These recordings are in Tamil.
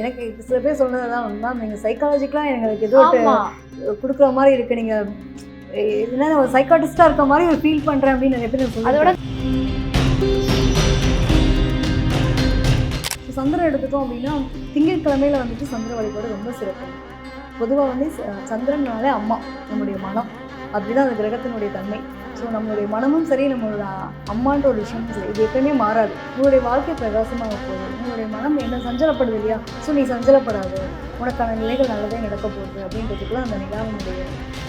எனக்கு சில பேர் சொன்னதுதான் மேம் நீங்கள் சைக்காலஜிக்கலாக எங்களுக்கு ஏதோ ஆமா. கொடுக்குற மாதிரி இருக்கு. நீங்கள் என்ன ஒரு சைக்காட்டிஸ்டாக இருக்க மாதிரி ஒரு ஃபீல் பண்ணுறேன் அப்படின்னு நிறைய பேர் அதோட இப்போ சந்திரன் எடுத்துட்டோம் அப்படின்னா திங்கட்கிழமையில வந்துட்டு சந்திர வழிபாடு ரொம்ப சிறப்பு. பொதுவாக வந்து சந்திரனாலே அம்மா நம்முடைய மனம். அப்படிதான் அந்த கிரகத்தினுடைய தன்மை. ஸோ நம்மளுடைய மனமும் சரி நம்மளோட அம்மான்ற ஒரு விஷயமும் சரி இது எப்பயுமே மாறாது. உங்களுடைய வாழ்க்கை பிரகாசமாக போகுது. உங்களுடைய மனம் என்ன சஞ்சலப்படுது இல்லையா? ஸோ நீ சஞ்சலப்படாது. உனக்கான நிலைகள் நல்லதே நடக்க போகுது அப்படின்றதுக்குலாம் அந்த நிலாவினுடைய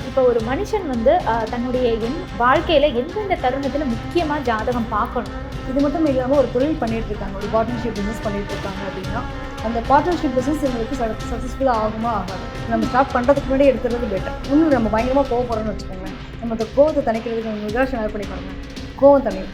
இப்போ ஒரு மனுஷன் வந்து தன்னுடைய என் வாழ்க்கையில் எந்தெந்த தருணத்தில் முக்கியமாக ஜாதகம் பார்க்கணும்? இது மட்டும் இல்லாமல் ஒரு தொழில் பண்ணிகிட்டு இருக்காங்க. ஒரு பார்ட்னர்ஷிப் பிஸ்னஸ் பண்ணிகிட்டு இருக்காங்க அப்படின்னா அந்த பார்ட்னர்ஷிப் பிஸ்னஸ் எங்களுக்கு சக்ஸஸ்ஃபுல்லாக ஆகுமா ஆகாது. நம்ம ஸ்டார்ட் பண்ணுறதுக்கு முன்னாடி எடுத்துறது பெட்டர் இன்னும் நம்ம பயங்கரமாக கோவப்படுறோம்னு வச்சுக்கோங்களேன். நம்ம அந்த கோவத்தை தணிக்கிறதுக்கு நம்ம ஷேர் பண்ணி பாருங்க? கோவம் தணியும்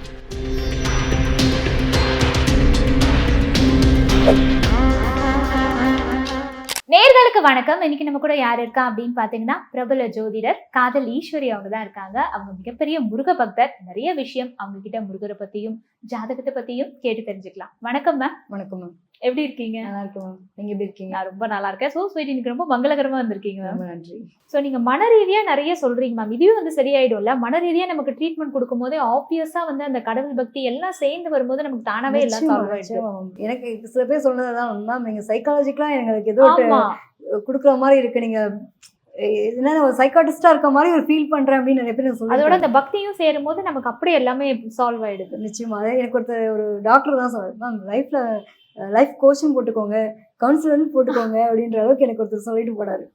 நேர்களுக்கு வணக்கம். இன்னைக்கு நம்ம கூட யார் இருக்கா அப்படின்னு பாத்தீங்கன்னா பிரபல ஜோதிடர் காதல் ஈஸ்வரி அவங்க தான் இருக்காங்க. அவங்க மிகப்பெரிய முருக பக்தர். நிறைய விஷயம் அவங்க கிட்ட முருகரை பத்தியும் ஜாதகத்தை பத்தியும் கேட்டு தெரிஞ்சுக்கலாம். வணக்கம் மேம் வணக்கம் மேம் எப்படி இருக்கீங்க? நல்லா இருக்கு மேம். நீங்கள் எப்படி இருக்கீங்க? நான் ரொம்ப நல்லா இருக்கேன். சோ ஸ்வீட் இன்னைக்கு ரொம்ப மங்களகரமா வந்திருக்கீங்க மேம். ரொம்ப நன்றி. ஸோ நீங்க மன ரீதியா நிறைய சொல்றீங்க மேம். இதுவே வந்து சரியாயிடும்ல? மன ரீதியா நமக்கு ட்ரீட்மெண்ட் கொடுக்கும்போது ஆப்வியஸா வந்து அந்த கடவுள் பக்தி எல்லாம் சேர்ந்து வரும்போது நமக்கு தானாவே எல்லாம். எனக்கு சில பேர் சொன்னதுதான் மேம் நீங்கள் சைக்காலஜிக்கலாக எங்களுக்கு ஏதோ கொடுக்குற மாதிரி இருக்கு. நீங்கள் என்ன ஒரு சைக்காட்டிஸ்டாக இருக்க மாதிரி ஒரு ஃபீல் பண்ணுறேன் அப்படின்னு நிறைய பேர் எனக்கு அதோட சொல்லுவாங்க அந்த பக்தியும் சேரும் போது நமக்கு அப்படியே எல்லாமே சால்வ் ஆயிடுது. நிச்சயமா. எனக்கு ஒருத்தர் ஒரு டாக்டர் தான் சொன்னார். மேம் லைஃப்ல லைஃப் கோச்சிங் போட்டுக்கோங்க கவுன்சிலர்னு போட்டுக்கோங்க அப்படின்ற அளவுக்கு எனக்கு ஒருத்தர் சொல்லிட்டு போனாரு.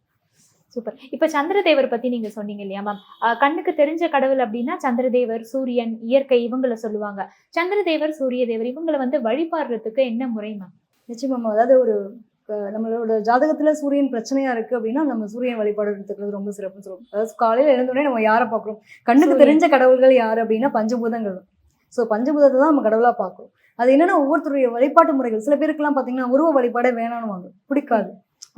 சூப்பர். இப்ப சந்திரதேவர் பத்தி நீங்க சொன்னீங்க இல்லையா மேம் கண்ணுக்கு தெரிஞ்ச கடவுள் அப்படின்னா சந்திரதேவர் சூரியன் இயற்கை இவங்கள சொல்லுவாங்க. சந்திரதேவர் சூரிய தேவர் இவங்கள வந்து வழிபாடுறதுக்கு என்ன முறை மேம் நிச்சயமா. அதாவது ஒரு நம்மளோட ஜாதகத்துல சூரியன் பிரச்சனையா இருக்கு அப்படின்னா நம்ம சூரியன் வழிபாடு எடுத்துக்கிறது ரொம்ப சிறப்புன்னு சொல்லுவோம். அதாவது காலையில எழுந்தோடனே நம்ம யாரை பார்க்குறோம்? கண்ணுக்கு. தெரிஞ்ச கடவுள்கள் யாரு அப்படின்னா பஞ்சபூதங்கள். ஸோ பஞ்சபூதத்தை தான் நம்ம கடவுளாக பார்க்குறோம். அது என்னென்னா ஒவ்வொருத்தருடைய வழிபாட்டு முறைகள். சில பேருக்குலாம் பார்த்தீங்கன்னா உருவ வழிபாடே வேணாம்னுவாங்க பிடிக்காது.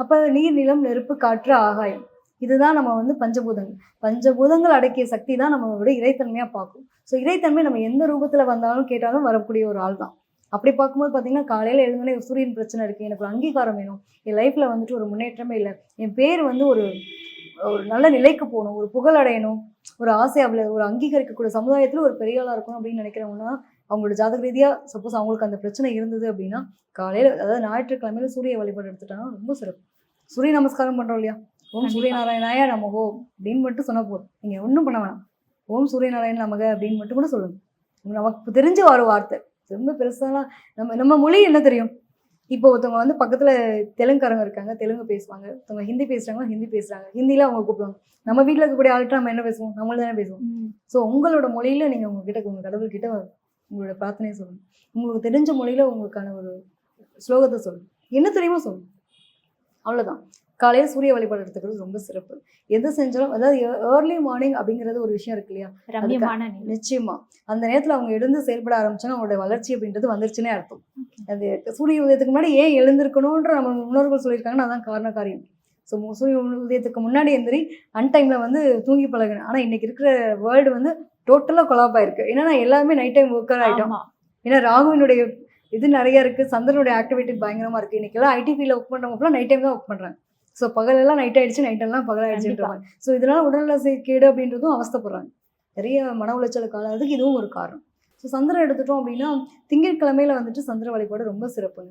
அப்போ நீர் நிலம் நெருப்பு காற்று ஆகாயம். இதுதான் நம்ம வந்து பஞ்சபூதங்கள். பஞ்சபூதங்கள் அடக்கிய சக்தி தான் நம்மளோட இறைத்தன்மையாக பார்க்கும். ஸோ இறைத்தன்மை நம்ம எந்த ரூபத்தில் வந்தாலும் கேட்டாலும் வரக்கூடிய ஒரு ஆள் தான் அப்படி பார்க்கும்போது பார்த்தீங்கன்னா காலையில் எழுந்தோடனே சூரியன் பிரச்சனை இருக்குது எனக்கு ஒரு அங்கீகாரம் வேணும். என் லைஃப்பில் வந்துட்டு ஒரு முன்னேற்றமே இல்லை. என் பேர் வந்து ஒரு ஒரு நல்ல நிலைக்கு போகணும். ஒரு புகழ் அடையணும். ஒரு ஆசை அவளை ஒரு அங்கீகரிக்கக்கூடிய சமுதாயத்தில் ஒரு பெரிய ஆளாக இருக்கணும் அப்படின்னு நினைக்கிறவங்கன்னா அவங்களோட ஜாதக ரீதியாக சப்போஸ் அவங்களுக்கு அந்த பிரச்சனை இருந்தது அப்படின்னா காலையில் அதாவது ஞாயிற்றுக்கிழமையில சூரிய வழிபாடு எடுத்துட்டாங்கன்னா ரொம்ப சிறப்பு. சூரிய நமஸ்காரம் பண்ணுறோம் இல்லையா? ஓம் சூரிய நாராயணாயா நமகோ அப்படின்னு மட்டும் சொன்னால் போதும். நீங்கள் ஒன்றும் பண்ண வேணாம். ஓம் சூரிய நாராயண நமக அப்படின்னு மட்டும் கூட சொல்லுங்க. நமக்கு தெரிஞ்ச ஒரு வார்த்தை. ரொம்ப பெருசாலாம் நம்ம நம்ம மொழி என்ன தெரியும்? இப்போ ஒருத்தவங்க வந்து பக்கத்துல தெலுங்குக்காரங்க இருக்காங்க தெலுங்கு பேசுவாங்க. ஒருத்தவங்க ஹிந்தி பேசுறாங்க ஹிந்தி பேசுறாங்க. ஹிந்தில அவங்க கூப்பிடுவாங்க. நம்ம வீட்டில் இருக்கக்கூடிய ஆள்கிட்ட நம்ம என்ன பேசுவோம்? நம்மள தானே பேசுவோம். ஸோ உங்களோட மொழியில நீங்க உங்ககிட்ட உங்க கடவுள்கிட்ட உங்களோட பிரார்த்தனையை சொல்லுங்க. உங்களுக்கு தெரிஞ்ச மொழியில உங்களுக்கான ஒரு ஸ்லோகத்தை சொல்லுங்க. என்ன தெரியுமோ சொல்லுங்க. அவ்வளவுதான். காலையில சூரிய வழிபாடு எடுத்துக்கிறது ரொம்ப சிறப்பு. எது செஞ்சாலும் அதாவது ஏர்லி மார்னிங் அப்படிங்கிறது ஒரு விஷயம் இருக்கு இல்லையா. நிச்சயமா. அந்த நேரத்துல அவங்க எழுந்து செயல்பட ஆரம்பிச்சாங்க அவங்களோட வளர்ச்சி அப்படின்றது வந்துருச்சுன்னே அர்த்தம். அது சூரிய உதயத்துக்கு முன்னாடி ஏன் எழுந்திருக்கணும்ன்ற நம்ம முன்னோர்கள் சொல்லியிருக்காங்கன்னா அதான் காரண காரியம். ஸோ சூரிய உதயத்துக்கு முன்னாடி எந்திரி அன்டைம்ல வந்து தூங்கி பழகினேன். ஆனா இன்னைக்கு இருக்கிற வேர்ல்டு வந்து டோட்டலாக கொலாப் ஆயிருக்கு. ஏன்னா எல்லாருமே நைட் டைம் ஒர்க்கர் ஆயிட்டோம். ஆமா. ஏன்னா ராகுவினுடைய இது நிறைய இருக்கு. சந்திரனுடைய ஆக்டிவிட்டி பயங்கரமா இருக்கு. இன்னைக்கு எல்லாம் ஐடி ஃபீல்ட்ல ஒர்க் பண்றவங்க நைட் டைம் தான் ஒர்க் பண்றாங்க. ஸோ பகலெல்லாம் நைட் ஆயிடுச்சு நைட் எல்லாம் பகல் ஆயிடுச்சுன்றாங்க ஸோ இதனால உடல்நல கேடு அப்படின்றதும் அவஸ்தைப்படுறாங்க. நிறைய மன உளைச்சலுக்கு ஆளாகிறதுக்கு இதுவும் ஒரு காரணம். ஸோ சந்திரன் எடுத்துட்டோம் அப்படின்னா திங்கட்கிழமையில வந்துட்டு சந்திர வழிபாடு ரொம்ப சிறப்புங்க.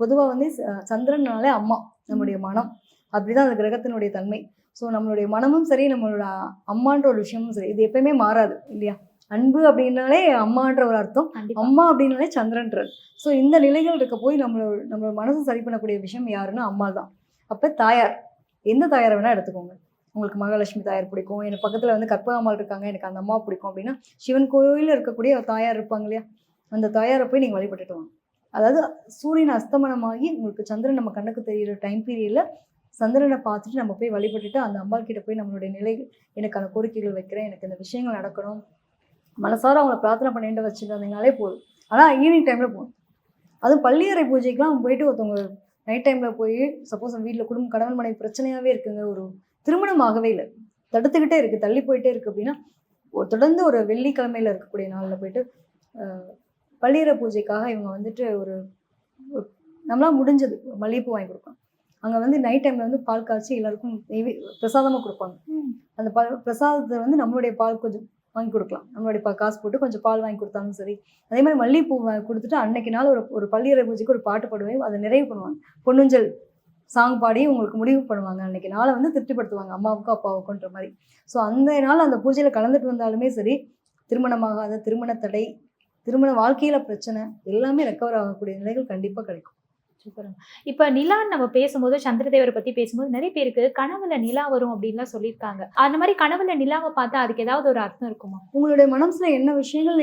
பொதுவாக வந்து சந்திரனாலே அம்மா நம்முடைய மனம். அப்படிதான் அந்த கிரகத்தினுடைய தன்மை. ஸோ நம்மளுடைய மனமும் சரி நம்மளோட அம்மான்ற ஒரு விஷயமும் சரி இது எப்பயுமே மாறாது இல்லையா? அன்பு அப்படின்னாலே அம்மான்ற ஒரு அர்த்தம். அம்மா அப்படின்னாலே சந்திரன்றது. ஸோ இந்த நிலைகள் இருக்க போய் நம்மளோட நம்மளோட மனசு சரி பண்ணக்கூடிய விஷயம் யாருன்னா அம்மா தான் அப்போ தாயார் எந்த தாயாரை வேணால் எடுத்துக்கோங்க. உங்களுக்கு மகாலட்சுமி தாயார் பிடிக்கும். எனக்கு பக்கத்தில் வந்து கற்பகாமல் இருக்காங்க. எனக்கு அந்த அம்மா பிடிக்கும் அப்படின்னா சிவன் கோயிலில் இருக்கக்கூடிய தாயார் இருப்பாங்க இல்லையா? அந்த தாயாரை போய் நீங்கள் வழிபட்டுட்டு வாங்க. அதாவது சூரியன் அஸ்தமனமாகி உங்களுக்கு சந்திரன் நம்ம கண்ணுக்கு தெரியிற டைம் பீரியடில் சந்திரனை பார்த்துட்டு நம்ம போய் வழிபட்டுட்டு அந்த அம்பாள் கிட்ட போய் நம்மளுடைய நிலை எனக்கான கோரிக்கைகள் வைக்கிறேன். எனக்கு இந்த விஷயங்கள் நடக்கணும். மனசார அவங்கள பிரார்த்தனை பண்ணிட்டு வச்சுட்டு வந்தீங்கனாலே போதும் ஆனால் ஈவினிங் டைமில் போகணும். அதுவும் பள்ளியறை பூஜைக்கெலாம் போயிட்டு ஒருத்தவங்க நைட் டைமில் போய் சப்போஸ் வீட்டில் குடும்ப கணவன் மனைவி பிரச்சனையாகவே இருக்குங்க. ஒரு திருமணம் ஆகவே இல்லை. தடுத்துக்கிட்டே இருக்குது தள்ளி போயிட்டே இருக்குது அப்படின்னா ஒரு தொடர்ந்து ஒரு வெள்ளிக்கிழமையில் இருக்கக்கூடிய நாளில் போயிட்டு பள்ளியறை பூஜைக்காக இவங்க வந்துட்டு ஒரு நம்மளால முடிஞ்சது மல்லிகைப்பூ வாங்கி கொடுப்போம். அங்கே வந்து நைட் டைமில் வந்து பால் காய்ச்சி எல்லாருக்கும் பிரசாதமாக கொடுப்பாங்க. அந்த பால் பிரசாதத்தை வந்து நம்மளுடைய பால் கொஞ்சம் வாங்கி கொடுக்கலாம். நம்மளுடைய பா காசு போட்டு கொஞ்சம் பால் வாங்கி கொடுத்தாலும் சரி. அதே மாதிரி மல்லிகைப்பூ கொடுத்துட்டு அன்னைக்கு நாள் ஒரு ஒரு பள்ளியறை பூஜைக்கு ஒரு பாட்டு பாடுவேன் அதை நிறைவு பண்ணுவாங்க. பொன்னுஞ்சல் சாங் பாடி உங்களுக்கு முடிவு பண்ணுவாங்க. அன்னைக்கு நாளை வந்து திருப்திப்படுத்துவாங்க அம்மாவுக்கும் அப்பாவுக்குன்ற மாதிரி. ஸோ அந்த நாள் அந்த பூஜையில் கலந்துட்டு வந்தாலுமே சரி திருமணமாகாத திருமண தடை திருமண வாழ்க்கையில் பிரச்சனை எல்லாமே ரெக்கவர் ஆகக்கூடிய நிலைகள் கண்டிப்பாக கிடைக்கும். சூப்பர் இப்ப நிலான்னு நம்ம பேசும்போது சந்திரதேவரை பத்தி பேசும்போது நிறைய பேருக்கு கனவுல நிலா வரும் அப்படின்லாம் சொல்லியிருக்காங்க. அந்த மாதிரி கனவுல நிலாவை பார்த்தா அதுக்கு ஏதாவது ஒரு அர்த்தம் இருக்குமா? உங்களுடைய மனசுல என்ன விஷயங்கள்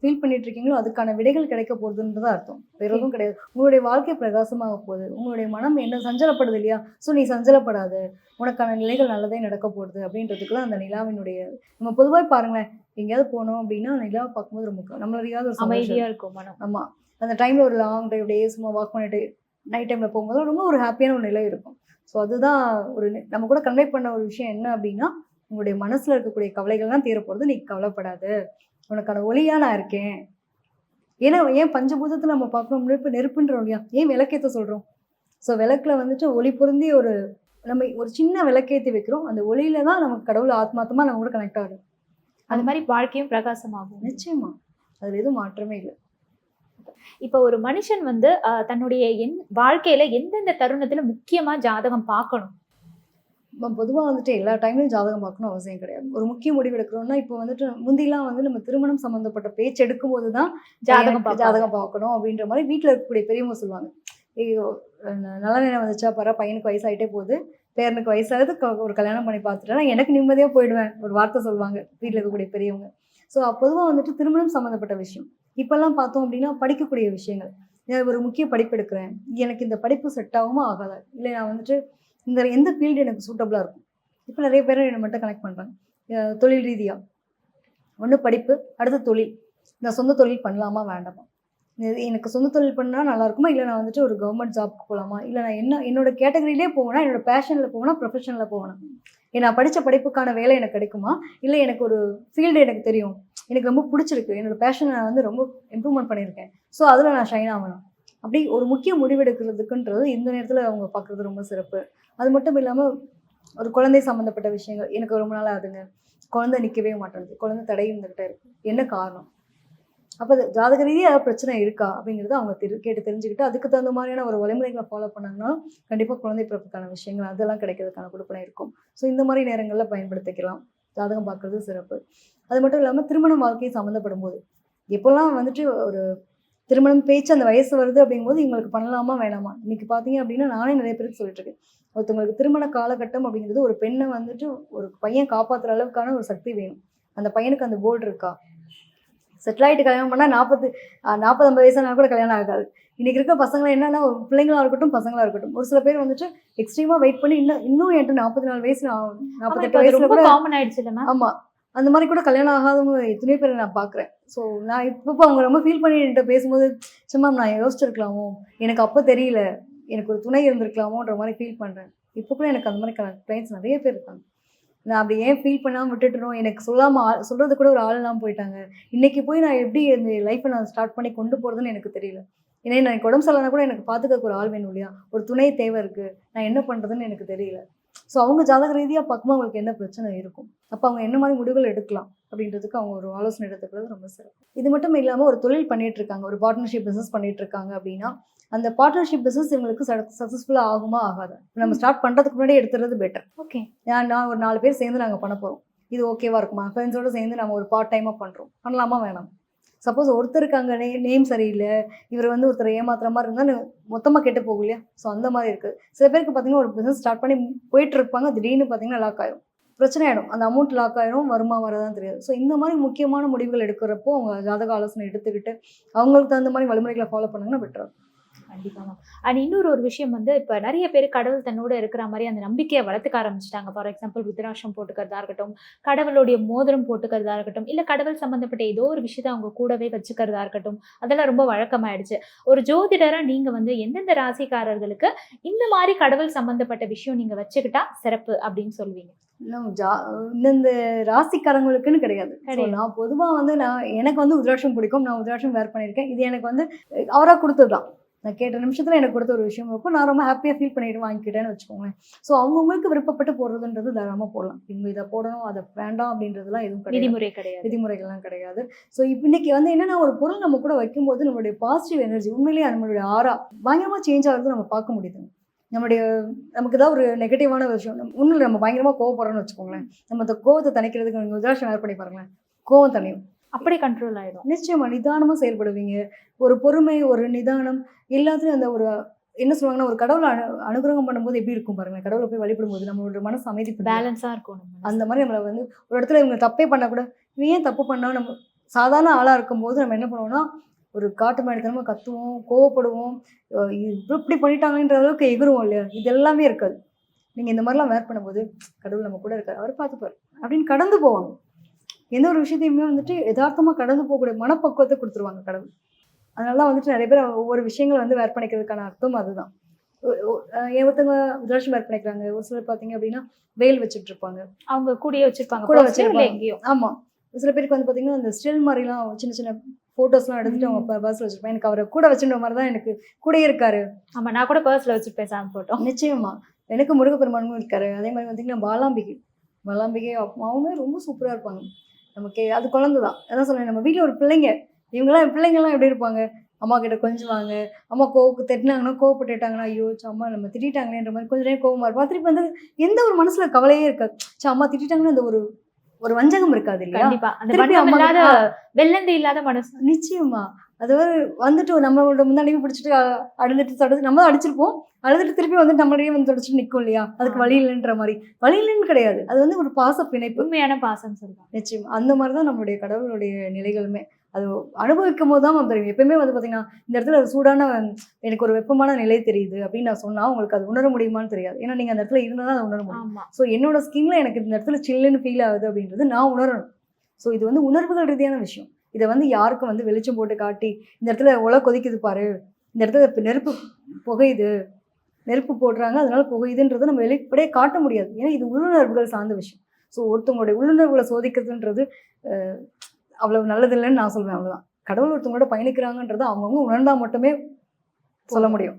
ஃபீல் பண்ணிட்டு இருக்கீங்களோ அதுக்கான விடைகள் கிடைக்க போகுதுன்றதா அர்த்தம். வேற எதுவும் கிடையாது. உங்களுடைய வாழ்க்கை பிரகாசமாக போகுது. உங்களுடைய மனம் என்ன சஞ்சலப்படுது இல்லையா? ஸோ நீ சஞ்சலப்படாத. உனக்கான நிலைகள் நல்லதே நடக்க போகுது அப்படின்றதுக்கு தான் அந்த நிலாவினுடைய நம்ம பொதுவாக பாருங்களேன் எங்கேயாவது போனோம் அப்படின்னா நிலாவை பார்க்கும்போது ரொம்ப நம்மள அறியாத ஒரு சந்தோஷம். அமைதியா இருக்கும் மனம். ஆமா. அந்த டைம்ல ஒரு லாங் டைவ் டே சும்மா வாக் பண்ணிட்டு நைட் டைம்ல போகும்போது ரொம்ப ஒரு ஹாப்பியான ஒரு நிலை இருக்கும். ஸோ அதுதான் ஒரு நம்ம கூட கன்வே பண்ண ஒரு விஷயம் என்ன அப்படின்னா உங்களுடைய மனசுல இருக்கக்கூடிய கவலைகள்லாம் தீர போறது நீ கவலைப்படாத. உனக்கான ஒளியா நான் இருக்கேன். ஏன்னா ஏன் பஞ்சபூதத்துல நம்ம பார்க்கணும்? நெருப்பு நெருப்புன்ற ஒளியா? ஏன் விளக்கேத்த சொல்றோம்? ஸோ விளக்குல வந்துட்டு ஒளி பொருந்தி ஒரு நம்ம ஒரு சின்ன விளக்கேத்தி வைக்கிறோம். அந்த ஒளியில தான் நமக்கு கடவுள் ஆத்மாத்தமா நம்ம கூட கனெக்ட் ஆகுது அந்த மாதிரி வாழ்க்கையும் பிரகாசமாகும். நிச்சயமா. அதுல எதுவும் மாற்றமே இல்லை. இப்ப ஒரு மனுஷன் வந்து தன்னுடைய எந் வாழ்க்கையில எந்தெந்த தருணத்துல முக்கியமா ஜாதகம் பார்க்கணும்? பொதுவாக வந்துட்டு எல்லா டைம்லையும் ஜாதகம் பார்க்கணும் அவசியம் கிடையாது. ஒரு முக்கிய முடிவு எடுக்கிறோம்னா இப்போ வந்துட்டு முந்திலாம் வந்து நம்ம திருமணம் சம்மந்தப்பட்ட பேச்சு எடுக்கும்போது தான் ஜாதகம். ஜாதகம் பார்க்கணும் அப்படின்ற மாதிரி வீட்டில் இருக்கக்கூடிய பெரியவங்க சொல்லுவாங்க. ஐயோ நல்ல நேரம் வந்துச்சா பரா பையனுக்கு வயசாயிட்டே போகுது. பேரனுக்கு வயசாகுது க- ஒரு கல்யாணம் பண்ணி பார்த்துட்டா எனக்கு நிம்மதியாக போயிடுவேன் ஒரு வார்த்தை சொல்லுவாங்க வீட்டில் இருக்கக்கூடிய பெரியவங்க. ஸோ பொதுவாக வந்துட்டு திருமணம் சம்மந்தப்பட்ட விஷயம். இப்போல்லாம் பார்த்தோம் அப்படின்னா படிக்கக்கூடிய விஷயங்கள். நான் ஒரு முக்கிய படிப்பு எடுக்கிறேன். எனக்கு இந்த படிப்பு செட் ஆகுமா ஆகாதா? இல்லை நான் வந்துட்டு இந்த எந்த ஃபீல்டு எனக்கு சூட்டபுளாக இருக்கும்? இப்போ நிறைய பேர் என்னை மட்டும் கனெக்ட் பண்ணுறாங்க தொழில் ரீதியாக ஒன்று படிப்பு அடுத்து தொழில். நான் சொந்த தொழில் பண்ணலாமா வேண்டாமா? எனக்கு சொந்த தொழில் பண்ணால் நல்லா இருக்குமா இல்லை நான் வந்துட்டு ஒரு கவர்மெண்ட் ஜாப்க்கு போகலாமா இல்லை நான் என்ன என்னோட கேட்டகரியிலே போவேனா? என்னோட பேஷனில் போவேனா? ப்ரொஃபஷனில் போவேனா? நான் படித்த படிப்புக்கான வேலை எனக்கு கிடைக்குமா? இல்லை எனக்கு ஒரு ஃபீல்டு எனக்கு தெரியும். எனக்கு ரொம்ப பிடிச்சிருக்கு. என்னோட பேஷனை நான் வந்து ரொம்ப இம்ப்ரூவ்மெண்ட் பண்ணியிருக்கேன். ஸோ அதில் நான் ஷைன் ஆகணும். அப்படி ஒரு முக்கிய முடிவெடுக்கிறதுக்குன்றது இந்த நேரத்தில் அவங்க பார்க்குறது ரொம்ப சிறப்பு. அது மட்டும் இல்லாமல் ஒரு குழந்தை சம்மந்தப்பட்ட விஷயங்கள் எனக்கு ரொம்ப நாள் ஆகுதுங்க. குழந்தை நிற்கவே மாட்டேங்குது. குழந்தை தடை இருந்துகிட்டே இருக்கு. என்ன காரணம்? அப்போ அது ஜாதக ரீதியாக ஏதாவது பிரச்சனை இருக்கா அப்படிங்கிறத அவங்க தெரி கேட்டு தெரிஞ்சுக்கிட்டு அதுக்கு தகுந்த மாதிரியான ஒரு வழிமுறைகளை ஃபாலோ பண்ணாங்கன்னா கண்டிப்பாக குழந்தை பிறப்புக்கான விஷயங்கள் அதெல்லாம் கிடைக்கிறதுக்கான கொடுப்பனை இருக்கும். ஸோ இந்த மாதிரி நேரங்களில் பயன்படுத்திக்கலாம். ஜாதகம் பார்க்குறது சிறப்பு. அது மட்டும் இல்லாமல் திருமண வாழ்க்கையை சம்மந்தப்படும் போது. எப்போல்லாம் வந்துட்டு ஒரு திருமணம் பேச்சு அந்த வயசு வருது அப்படிங்கும்போது இவங்களுக்கு பண்ணலாமா வேணாமா? இன்னைக்கு பார்த்தீங்க அப்படின்னா நானே நிறைய பேருக்கு சொல்லிட்டு இருக்கேன். ஒருத்தவங்களுக்கு திருமண காலகட்டம் அப்படிங்கிறது ஒரு பெண்ணை வந்துட்டு ஒரு பையன் காப்பாற்றுற அளவுக்கான ஒரு சக்தி வேணும். அந்த பையனுக்கு அந்த போல்டு இருக்கா? செட்டில் ஆகிட்டு கல்யாணம் பண்ணால் நாற்பது நாற்பது ஐம்பது வயசானா கூட கல்யாணம் ஆகாது. இன்னைக்கு இருக்க பசங்களை என்னன்னா ஒரு பிள்ளைங்களா இருக்கட்டும் பசங்களா இருக்கட்டும். ஒரு சில பேர் வந்துட்டு எக்ஸ்ட்ரீமா வெயிட் பண்ணி இன்னும் இன்னும் என்கிட்ட நாற்பத்தி நாலு வயசு நாற்பத்தெட்டு வயசுல கூட காமன் ஆயிடுச்சு இல்ல மேம் ஆமா. அந்த மாதிரி கூட கல்யாணம் ஆகாதவங்க எத்தனையோ பேரை நான் பார்க்குறேன் ஸோ நான் இப்போ அவங்க ரொம்ப ஃபீல் பண்ணி என்கிட்ட பேசும்போது சும்மா நான் யோசிச்சிருக்கலாமோ? எனக்கு அப்போ தெரியல. எனக்கு ஒரு துணை இருந்திருக்கலாமோன்ற மாதிரி ஃபீல் பண்ணுறேன் இப்போ கூட எனக்கு அந்த மாதிரி கிளைண்ட்ஸ் நிறைய பேர் இருக்காங்க. நான் அப்படி ஏன் ஃபீல் பண்ணாமல் விட்டுட்டுறோம்? எனக்கு சொல்லாமல் சொல்கிறது கூட ஒரு ஆள்லாம் போயிட்டாங்க. இன்றைக்கி போய் நான் எப்படி இந்த லைஃப்பை நான் ஸ்டார்ட் பண்ணி கொண்டு போகிறதுன்னு எனக்கு தெரியல. ஏன்னா எனக்கு உடம்பு சரியில்லைனா கூட எனக்கு பார்த்துக்க ஒரு ஆள் வேணும் இல்லையா? ஒரு துணை தேவை இருக்குது நான் என்ன பண்ணுறதுன்னு எனக்கு தெரியல. ஸோ அவங்க ஜாதக ரீதியாக பார்க்கும்போது அவங்களுக்கு என்ன பிரச்சனை இருக்கும்? அப்போ அவங்க என்ன மாதிரி முடிவுகள் எடுக்கலாம்? அப்படின்றதுக்கு அவங்க ஒரு ஆலோசனை எடுத்துக்கிறது ரொம்ப சிறப்பு. இது மட்டும் இல்லாமல் ஒரு தொழில் பண்ணிகிட்டு இருக்காங்க. ஒரு பார்ட்னர்ஷிப் பிஸ்னஸ் பண்ணிகிட்டு இருக்காங்க அப்படின்னா அந்த பார்ட்னர்ஷிப் பிஸ்னஸ் இவங்களுக்கு சக்ஸஸ்ஃபுல்லாக ஆகுமா ஆகாதா? நம்ம ஸ்டார்ட் பண்ணுறதுக்கு முன்னாடி எடுத்துறது பெட்டர் ஓகே நான் நான் ஒரு நாலு பேர் சேர்ந்து நாங்கள் பண்ண போகிறோம் இது ஓகேவா இருக்குமா? ஃப்ரெண்ட்ஸோட சேர்ந்து நம்ம ஒரு பார்ட் டைமாக பண்ணுறோம் பண்ணலாமா? வேணாம். சப்போஸ் ஒருத்தருக்கு அங்கே நே நேம் சரியில்லை. இவர் வந்து ஒருத்தர் ஏமாத்துற மாதிரி இருந்தால் மொத்தமாக கெட்டு போகும் இல்லையா? ஸோ அந்த மாதிரி இருக்குது சில பேருக்கு பார்த்தீங்கன்னா ஒரு பிஸ்னஸ் ஸ்டார்ட் பண்ணி போயிட்டு இருப்பாங்க. திடீர்னு பார்த்தீங்கன்னா லாக் ஆயிரும். பிரச்சனை ஆகிடும் அந்த அமௌண்ட் லாக் ஆயிரும் வருமா வரதான் தெரியாது. ஸோ இந்த மாதிரி முக்கியமான முடிவுகள் எடுக்கிறப்போ அவங்க ஜாதக ஆலோசனை எடுத்துக்கிட்டு அவங்களுக்கு தகுந்த மாதிரி வழிமுறைகளை ஃபாலோ பண்ணாங்கன்னா பெட்டர் கண்டிப்பா மேம் அண்ட் இன்னொரு ஒரு விஷயம் வந்து இப்ப நிறைய பேர் கடவுள் தன்னோட இருக்கிற மாதிரி அந்த நம்பிக்கையை வளர்த்துக்க ஆரம்பிச்சிட்டாங்க. ஃபார் எக்ஸாம்பிள் ருத்ராட்சம் போட்டுக்கிறதா இருக்கட்டும் கடவுளுடைய மோதிரம் போட்டுக்கிறதா இருக்கட்டும் இல்ல கடவுள் சம்பந்தப்பட்ட ஏதோ ஒரு விஷயத்தை அவங்க கூடவே வச்சுக்கிறதா இருக்கட்டும் அதெல்லாம் ரொம்ப வழக்கமாயிடுச்சு. ஒரு ஜோதிடரா நீங்க வந்து எந்தெந்த ராசிக்காரர்களுக்கு இந்த மாதிரி கடவுள் சம்பந்தப்பட்ட விஷயம் நீங்க வச்சுக்கிட்டா சிறப்பு அப்படின்னு சொல்லுவீங்க? இன்னும் ஜா இந்தந்த ராசிக்காரங்களுக்குன்னு கிடையாது. நான் பொதுவாக வந்து நான் எனக்கு வந்து உத்ராட்சம் பிடிக்கும். நான் உத்ராட்சம் வேர் பண்ணியிருக்கேன். இது எனக்கு வந்து அவராக கொடுத்ததுதான். நான் கேட்ட நிமிஷத்துல எனக்கு கொடுத்த ஒரு விஷயம் அப்போ நான் ரொம்ப ஹாப்பியா ஃபீல் பண்ணிட்டு வாங்கிக்கிட்டேன்னு வச்சுக்கோங்களேன். ஸோ அவங்கவுங்களுக்கு விருப்பப்பட்டு போடுறதுன்றது தாராளமா போடலாம். இவங்க இதை போடணும் அதை வேண்டாம் அப்படின்றதுலாம் எதுவும் கிடையாது. விதிமுறை கிடையாது. விதிமுறைகள்லாம் கிடையாது. ஸோ இப்போ இன்னைக்கு வந்து என்னன்னா ஒரு பொருள் நம்ம கூட வைக்கும்போது நம்மளுடைய பாசிட்டிவ் எனர்ஜி உண்மையிலேயே நம்மளுடைய ஆறா பயங்கரமா சேஞ்ச் ஆகுறது நம்ம பார்க்க முடியுது. நம்மளுடைய நமக்கு ஏதாவது ஒரு நெகட்டிவான விஷயம் ஒன்றும் நம்ம பயங்கரமா கோவப்படுறோம்னு வச்சுக்கோங்களேன். நம்ம அந்த கோவத்தை தணிக்கிறதுக்கு நீங்கள் உதாரணம் வேறு பண்ணி பாருங்களேன். கோவம் தணியும். அப்படி கண்ட்ரோல் ஆயிடும். நிச்சயமா நிதானமா செயல்படுவீங்க. ஒரு பொறுமை ஒரு நிதானம் எல்லாத்துலயும் அந்த ஒரு என்ன சொல்லுவாங்கன்னா ஒரு கடவுளை அனு அனுகிரகம் பண்ணும்போது எப்படி இருக்கும் பாருங்க கடவுளை போய் வழிபடும் போது நம்மளோட மனசு அமைதிப்படும் பேலன்ஸா இருக்கும். அந்த மாதிரி நம்மளை வந்து ஒரு இடத்துல இவங்க தப்பே பண்ண கூட இவன் ஏன் தப்பு பண்ணா நம்ம சாதாரண ஆளா இருக்கும்போது நம்ம என்ன பண்ணுவோம்னா ஒரு காட்டு மாடித்தனமா கத்துவோம் கோவப்படுவோம் இப்படி பண்ணிட்டாங்கன்ற அளவுக்கு எகுருவோம் இல்லையா? இது எல்லாமே இருக்காது. நீங்க இந்த மாதிரிலாம் வேர் பண்ணும்போது கடவுள் நம்ம கூட இருக்காரு. அவர் பார்த்துப்பாரு அப்படின்னு கடந்து போவாங்க. எந்த ஒரு விஷயத்தையுமே வந்துட்டு யதார்த்தமா கடந்து போகக்கூடிய மனப்பக்குவத்தை கொடுத்துருவாங்க கடவுள். அதனால தான் வந்துட்டு நிறைய பேர் ஒவ்வொரு விஷயங்கள் வந்து வேர் பண்ணிக்கிறதுக்கான அர்த்தம் அதுதான். ஒருத்தவங்க ருத்ராட்சம் வேர் பண்ணிக்கிறாங்க ஒரு சிலர் பார்த்தீங்க அப்படின்னா வேல் வச்சுட்டு இருப்பாங்க. அவங்க கூடயே வச்சிருப்பாங்க கூட வச்சிருப்பாங்க. எங்கேயோ. ஆமா. சில பேருக்கு வந்து பாத்தீங்கன்னா அந்த ஸ்டில் மாதிரிலாம் சின்ன சின்ன போட்டோஸ்லாம் எடுத்துட்டு அவங்க பர்ஸ்ல வச்சிருப்பேன் எனக்கு அவரை கூட வச்சுட்ட மாதிரி தான் எனக்கு கூடயே இருக்காரு. ஆமா நான் கூட பர்ஸ்ல வச்சிருப்பேன் சாமி போட்டோ நிச்சயமா. எனக்கு முருகப்பெருமானும் இருக்காரு. அதே மாதிரி பார்த்தீங்கன்னா பாலாம்பிகை பாலாம்பிகை அம்மாவுமே ரொம்ப சூப்பரா இருப்பாங்க. நமக்கு அது குழந்தை தான் அதான் சொல்றேன் நம்ம வீட்டில் ஒரு பிள்ளைங்க இவங்கெல்லாம் பிள்ளைங்கெல்லாம் எப்படி இருப்பாங்க? அம்மா கிட்ட கொஞ்சுவாங்க அம்மா கோவுக்கு திட்டினாங்கன்னா கோவப்பட்டுட்டாங்கன்னா ஐயோ அம்மா நம்ம திட்டாங்களேன்ற மாதிரி கொஞ்ச நேரம் கோவமா இருப்பா. திருப்பி வந்து எந்த ஒரு மனசுல கவலையே இருக்காது. ச்சே, அம்மா திட்டாங்கன்னா அந்த ஒரு ஒரு வஞ்சகம் இருக்காது இல்லையா? வெள்ளந்தி இல்லாத மனசு. நிச்சயமா. அது ஒரு வந்துட்டு நம்மளோட முன்னாடியே பிடிச்சிட்டு அழுதுட்டு தொடச்சு நம்ம அடிச்சிருப்போம். அழுதுட்டு திருப்பி வந்து நம்மளையே வந்து தொடச்சிட்டு நிற்கும் இல்லையா? அதுக்கு. வழி இல்லைன்ற மாதிரி. வழி இல்லைன்னு கிடையாது. அது வந்து ஒரு பாச பிணைப்பு. உண்மையான பாசம் சொல்லுவாங்க. நிச்சயம். அந்த மாதிரி தான் நம்மளுடைய கடவுளுடைய நிலைகளுமே. அது அனுபவிக்கும் போது தான் தெரியும். எப்பயுமே வந்து பார்த்தீங்கன்னா இந்த இடத்துல ஒரு சூடான எனக்கு ஒரு வெப்பமான நிலை தெரியுது அப்படின்னு நான் சொன்னா உங்களுக்கு அது உணர முடியுமான்னு தெரியாது. ஏன்னா நீங்க அந்த இடத்துல இருந்தால் தான் அதை உணர முடியும். ஸோ என்னோட ஸ்கின்ல எனக்கு இந்த இடத்துல சில்லுன்னு ஃபீல் ஆகுது அப்படின்றது நான் உணரணும். ஸோ இது வந்து உணர்வுகள் ரீதியான விஷயம். இதை வந்து யாருக்கும் வந்து வெளிச்சம் போட்டு காட்டி இந்த இடத்துல உலை கொதிக்குது பாரு இந்த இடத்துல இப்ப நெருப்பு புகையுது நெருப்பு போடுறாங்க அதனால புகையுதுன்றதை நம்ம வெளிப்படையே காட்ட முடியாது. ஏன்னா இது உள்ளுணர்வுகள் சார்ந்த விஷயம். ஸோ ஒருத்தவங்களுடைய உள்ளுணர்வுகளை சோதிக்கிறதுன்றது அவ்வளவு நல்லது இல்லைன்னு நான் சொல்வேன் அவ்வளவுதான். கடவுள் ஒருத்தவங்களோட பயணிக்கிறாங்கன்றதை அவங்கவுங்க உணர்ந்தா மட்டுமே சொல்ல முடியும்.